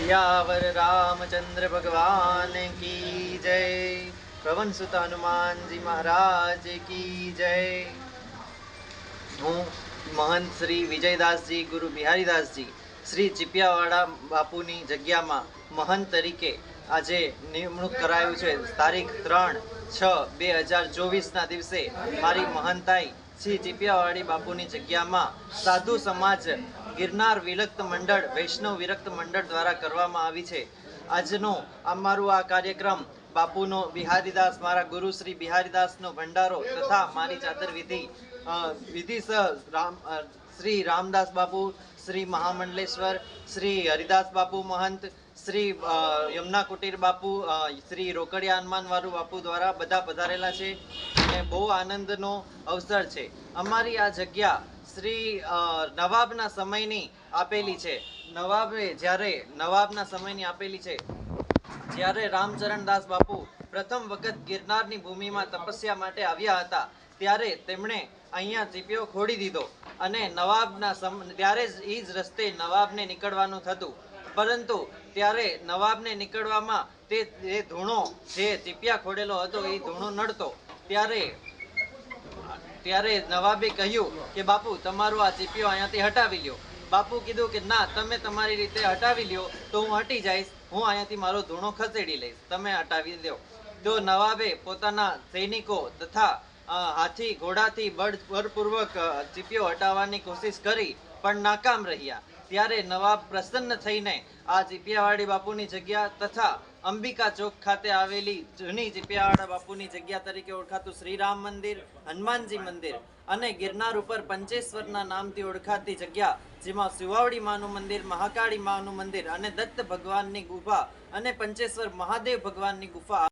સિયાવર રામચંદ્ર ભગવાન કી જય પવન સુત હનુમાનજી મહારાજ કી જય હું મહંત શ્રી વિજયદાસજી ગુરુ બિહારીદાસજી શ્રી ચીપિયાવાડા બાપુની જગ્યામાં મહંત તરીકે આજે નિમણૂક કરાયું છે. તારીખ ત્રણ છ બે હજાર ચોવીસના દિવસે મારી મહંતાઈ શ્રી ચીપિયાવાડી બાપુની જગ્યામાં સાધુ સમાજ ગિરનાર વિરક્ત મંડળ, વૈષ્ણવ વિરક્ત મંડળ દ્વારા કરવામાં આવી છે. આજનો અમારું આ કાર્યક્રમ બાપુનો બિહારીદાસ, મારા ગુરુ શ્રી બિહારીદાસનો ભંડારો તથા મારી ચાદર વિધિ વિધિ રામ શ્રી રામદાસ બાપુ શ્રી મહામંડલેશ્વર, શ્રી હરિદાસ બાપુ મહંત, શ્રી યમુના કુટીર બાપુ શ્રી રોકડિયા હનુમાનવાળું બાપુ દ્વારા બધા પધારેલા છે અને બહુ આનંદનો અવસર છે. અમારી આ જગ્યા શ્રી નવાબના સમયની આપેલી છે. નવાબે જ્યારે નવાબના સમયની આપેલી છે, જ્યારે રામચરણ દાસ બાપુ પ્રથમ વખત ગિરનારની ભૂમિમાં તપસ્યા માટે આવ્યા હતા, ત્યારે તેમણે અહીંયા ચીપિયો ખોડી દીધો અને નવાબના ત્યારે જ એ જ રસ્તે નવાબને નીકળવાનું થતું. પરંતુ ત્યારે નવાબને નીકળવામાં તે, એ ધૂણો જે ચીપિયા ખોડેલો હતો એ ધૂણો નડતો. ત્યારે ત્યારે નવાબે કહ્યું કે, બાપુ, તમારું આ ચીપિયો અહીંયાથી હટાવી લ્યો. બાપુ કીધું કે, ના, તમે તમારી રીતે હટાવી લ્યો તો હું હટી જઈશ. હું અહીંયાથી મારો ધૂણો ખસેડી લઈશ. તમે હટાવી દો તો નવાબે પોતાના સૈનિકો તથા હાથી ઘોડાથી બળ, બળપૂર્વક ચીપિયો હટાવવાની કોશિશ કરી, પણ નાકામ રહ્યા. ત્યારે નવાબ પ્રસન્ન થઈને આ ચીપિયાવાડી બાપુની જગ્યા તથા અંબિકા ચોક ખાતે આવેલી જૂની ચીપિયાવાડા બાપુની જગ્યા તરીકે ઓળખાતું શ્રીરામ મંદિર, હનુમાનજી મંદિર અને ગિરનાર ઉપર પંચેશ્વરના નામથી ઓળખાતી જગ્યા, જેમાં સુવાવડી માનું મંદિર, મહાકાળી માનું મંદિર અને દત્ત ભગવાનની ગુફા અને પંચેશ્વર મહાદેવ ભગવાનની ગુફા